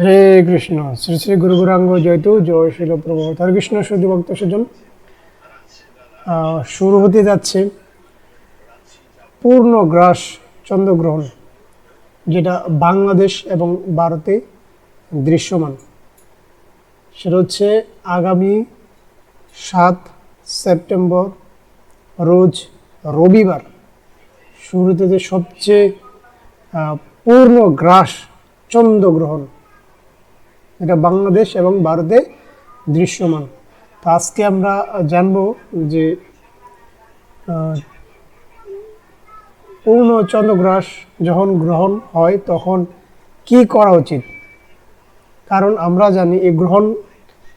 হরে কৃষ্ণ। শ্রী শ্রী গুরু গুরাঙ্গ জয়তু জয় শিল প্রভু। হরে কৃষ্ণ সুদী ভক্ত সুজন শুরু হতে যাচ্ছে পূর্ণ গ্রাস চন্দ্রগ্রহণ, যেটা বাংলাদেশ এবং ভারতে দৃশ্যমান। সেটা হচ্ছে আগামী সাত সেপ্টেম্বর, রোজ রবিবার। শুরুতে যে সবচেয়ে পূর্ণ গ্রাস চন্দ্রগ্রহণ এটা বাংলাদেশ এবং ভারতে দৃশ্যমান। তো আজকে আমরা জানব যে পূর্ণ চন্দ্রগ্রাস যখন গ্রহণ হয় তখন কি করা উচিত? কারণ আমরা জানি এই গ্রহণ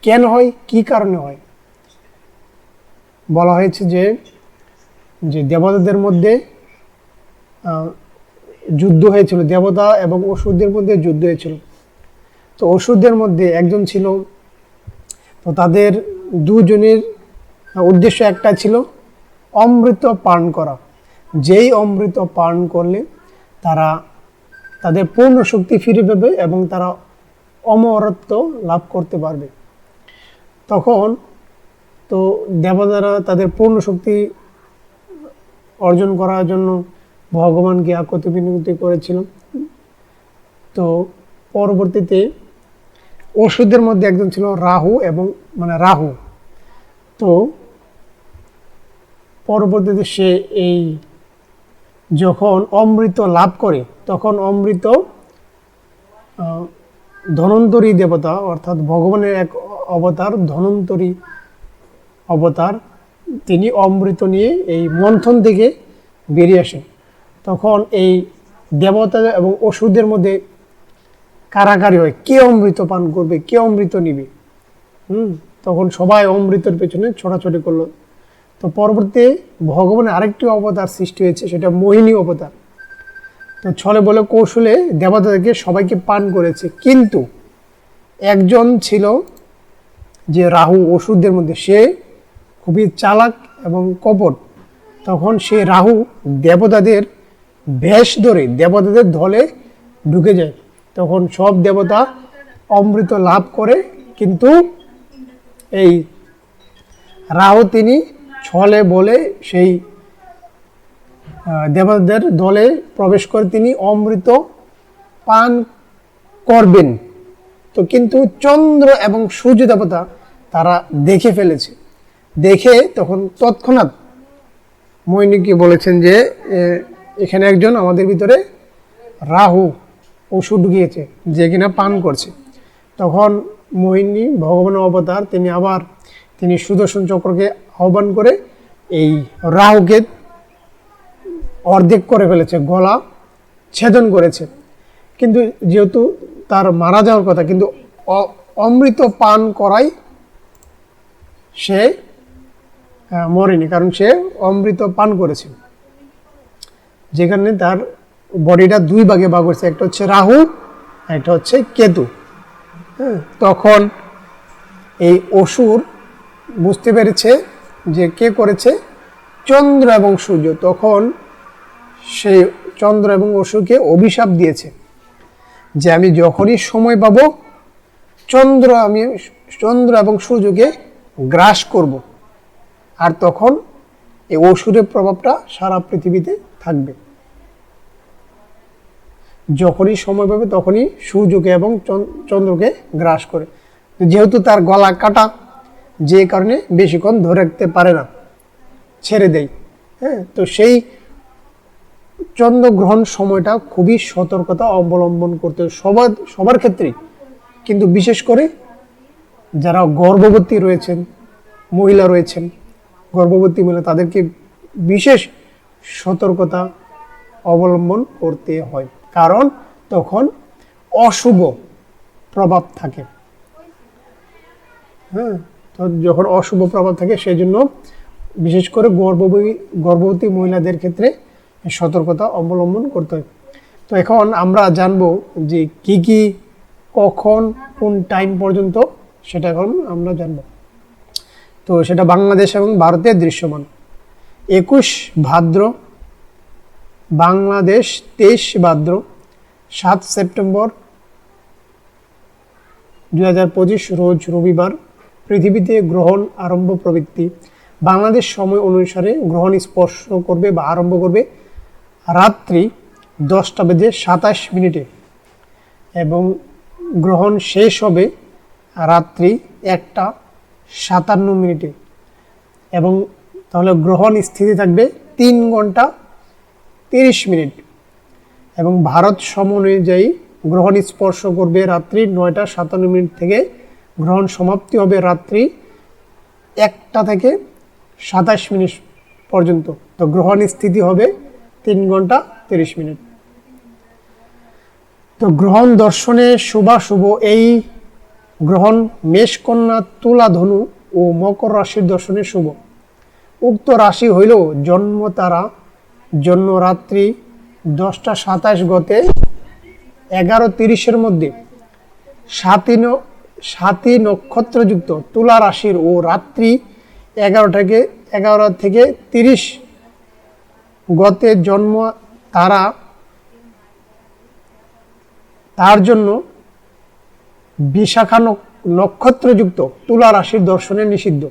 কেন হয়, কি কারণে হয়? বলা হয়েছে যে যে দেবতাদের মধ্যে যুদ্ধ হয়েছিল, দেবতা এবং অসুরদের মধ্যে যুদ্ধ হয়েছিল। তো অসুরদের মধ্যে একজন ছিল। তো তাদের দুজনের উদ্দেশ্য একটা ছিল অমৃত পান করা। যেই অমৃত পান করলে তারা তাদের পূর্ণ শক্তি ফিরে পাবে এবং তারা অমরত্ব লাভ করতে পারবে। তখন তো দেবতারা তাদের পূর্ণ শক্তি অর্জন করার জন্য ভগবানকে আকতি বিনতি করেছিল। তো পরবর্তীতে ওষুধের মধ্যে একজন ছিল রাহু এবং মানে রাহু। তো পরবর্তীতে সে এই যখন অমৃত লাভ করে, তখন অমৃত ধনন্তরী দেবতা, অর্থাৎ ভগবানের এক অবতার, ধনন্তরী অবতার, তিনি অমৃত নিয়ে এই মন্থন থেকে বেরিয়ে আসেন। তখন এই দেবতা এবং ওষুধের মধ্যে কারাকারি হয়, কে অমৃত পান করবে, কে অমৃত নিবে? হুম? তখন সবাই অমৃতের পেছনে ছোটাছুটি করল। তো পরবর্তী ভগবানের আরেকটি অবতার সৃষ্টি হয়েছে, সেটা মোহিনী অবতার। তো ছলে বলে কৌশলে দেবতাদেরকে সবাইকে পান করেছে। কিন্তু একজন ছিল যে রাহু ওষুধদের মধ্যে, সে খুবই চালাক এবং কপট। তখন সে রাহু দেবতাদের ভেষ ধরে, দেবতাদের ধলে ঢুকে যায়। তখন সব দেবতা অমৃত লাভ করে, কিন্তু এই রাহু তিনি ছলে বলে সেই দেবতাদের দলে প্রবেশ করে তিনি অমৃত পান করবেন। তো কিন্তু চন্দ্র এবং সূর্য দেবতা তারা দেখে ফেলেছে। দেখে তখন তৎক্ষণাৎ মৈনিককে বলেছেন যে এখানে একজন আমাদের ভিতরে রাহু ওষুধ ঢুকিয়েছে যে কিনা পান করছে। তখন মোহিনী ভগবান অবতার তিনি আবার তিনি সুদর্শন চক্রকে আহ্বান করে এই রাহুকে অর্ধেক করে ফেলেছে, গলা ছেদন করেছে। কিন্তু যেহেতু তার মারা যাওয়ার কথা, কিন্তু অমৃত পান করাই সে মরেনি, কারণ সে অমৃত পান করেছে। যেখানে তার বডিটা দুই ভাগে ভাগ হয়েছে, একটা হচ্ছে রাহু একটা হচ্ছে কেতু। হ্যাঁ তখন এই অসুর বুঝতে পেরেছে যে কে করেছে? চন্দ্র এবং সূর্য। তখন সেই চন্দ্র এবং অসুরকে অভিশাপ দিয়েছে যে আমি যখনই সময় পাব, চন্দ্র আমি চন্দ্র এবং সূর্যকে গ্রাস করব। আর তখন এই অসুরের প্রভাবটা সারা পৃথিবীতে থাকবে। যখনই সময় পাবে তখনই সূর্যকে এবং চন- চন্দ্রকে গ্রাস করে। যেহেতু তার গলা কাটা, যে কারণে বেশিক্ষণ ধরে রাখতে পারে না, ছেড়ে দেয়। হ্যাঁ তো সেই চন্দ্রগ্রহণ সময়টা খুবই সতর্কতা অবলম্বন করতে সবার সবার ক্ষেত্রেই। কিন্তু বিশেষ করে যারা গর্ভবতী রয়েছেন, মহিলা রয়েছেন, গর্ভবতী মহিলা, তাদেরকে বিশেষ সতর্কতা অবলম্বন করতে হয়। কারণ তখন অশুভ প্রভাব থাকে। হ্যাঁ তো যখন অশুভ প্রভাব থাকে সেই জন্য বিশেষ করে গর্ভবতী গর্ভবতী মহিলাদের ক্ষেত্রে সতর্কতা অবলম্বন করতে হয়। তো এখন আমরা জানব যে কি কি, কখন, কোন টাইম পর্যন্ত সেটা এখন আমরা জানব। তো সেটা বাংলাদেশ এবং ভারতে দৃশ্যমান। একুশ ভাদ্র বাংলাদেশ তেইশ ভাদ্র, সাত সেপ্টেম্বর দুই হাজার পঁচিশ, রোজ রবিবার, পৃথিবীতে গ্রহণ আরম্ভ প্রবৃত্তি। বাংলাদেশ সময় অনুসারে গ্রহণ স্পর্শ করবে বা আরম্ভ করবে রাত্রি দশটা বেজে সাতাশ মিনিটে এবং গ্রহণ শেষ হবে রাত্রি একটা সাতান্ন মিনিটে এবং তাহলে গ্রহণ স্থিতি থাকবে তিন ঘণ্টা তিরিশ মিনিট। এবং ভারত সম অনুযায়ী গ্রহণ স্পর্শ করবে রাত্রি নয়টা সাতান্ন মিনিট থেকে গ্রহণ সমাপ্তি হবে রাত্রি একটা থেকে সাতাশ মিনিট পর্যন্ত। তো গ্রহণ স্থিতি হবে তিন ঘণ্টা তিরিশ মিনিট। তো গ্রহণ দর্শনে শুভাশুভ এই গ্রহণ মেষকন্যা তুলা ধনু ও মকর রাশির দর্শনে শুভ। উক্ত রাশি হইল জন্ম তারা জন্ম রাত্রি দশটা সাতাশ গতে এগারো তিরিশের মধ্যে সাতই সাতই নক্ষত্রযুক্ত তুলা রাশির ও রাত্রি এগারোটাকে এগারো থেকে তিরিশ গতে জন্ম তারা তার জন্য বিশাখা নক- নক্ষত্রযুক্ত তুলা রাশির দর্শনে নিষিদ্ধ।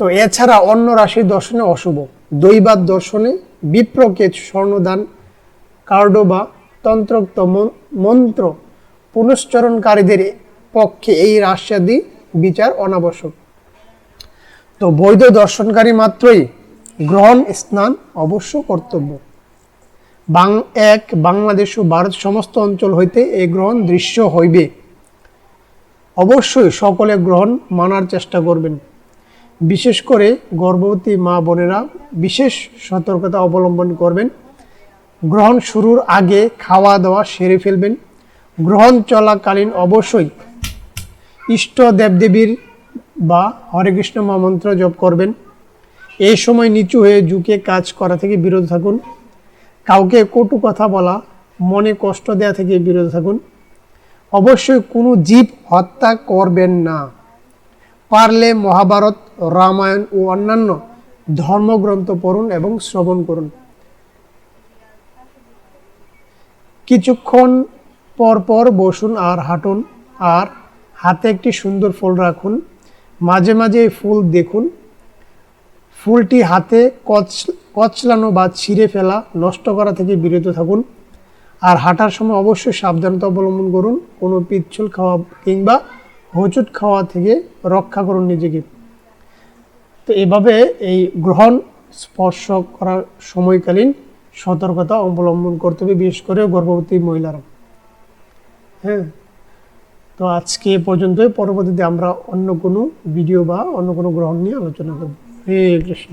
তো এছাড়া অন্য রাশির দর্শনে অশুভ। দৈবাত দর্শনে বিপ্রকেত স্বর্ণদান, কার্ডোবা, তন্ত্রোক্ত মন- মন্ত্র পুনশ্চরণকারীদের পক্ষে এই রাশিয়াদি বিচার অনাবশ্যক। তো বৈধ দর্শনকারী মাত্রই গ্রহণ স্নান অবশ্য কর্তব্য। বাং এক, বাংলাদেশ ও ভারত সমস্ত অঞ্চল হইতে এই গ্রহণ দৃশ্য হইবে। অবশ্যই সকলে গ্রহণ মানার চেষ্টা করবেন। বিশেষ করে গর্ভবতী মা বোনেরা বিশেষ সতর্কতা অবলম্বন করবেন। গ্রহণ শুরুর আগে খাওয়া দাওয়া সেরে ফেলবেন। গ্রহণ চলাকালীন অবশ্যই ইষ্ট দেবদেবীর বা হরে কৃষ্ণ মহামন্ত্র জপ করবেন। এই সময় নিচু হয়ে ঝুঁকে কাজ করা থেকে বিরত থাকুন। কাউকে কটু কথা বলা, মনে কষ্ট দেওয়া থেকে বিরত থাকুন। অবশ্যই কোনো জীব হত্যা করবেন না। পারলে মহাভারত রামায়ণ ও অন্যান্য ধর্মগ্রন্থ পড়ুন এবং শ্রবণ করুন। কিছুক্ষণ পর পর বসুন আর হাঁটুন আর হাতে একটি সুন্দর ফুল রাখুন। মাঝে মাঝে এই ফুল দেখুন। ফুলটি হাতে কচ, কচলানো বা ছিঁড়ে ফেলা, নষ্ট করা থেকে বিরত থাকুন। আর হাঁটার সময় অবশ্যই সাবধানতা অবলম্বন করুন। কোনো পিচ্ছল খাওয়া কিংবা হোঁচট খাওয়া থেকে রক্ষা করুন নিজেকে। তো এভাবে এই গ্রহণ স্পর্শ করার সময়কালীন সতর্কতা অবলম্বন করতে হবে, বিশেষ করে গর্ভবতী মহিলারা। হ্যাঁ? তো আজকে পর্যন্তই। পরবর্তীতে আমরা অন্য কোনো ভিডিও বা অন্য কোনো গ্রহণ নিয়ে আলোচনা করব। হরে কৃষ্ণ।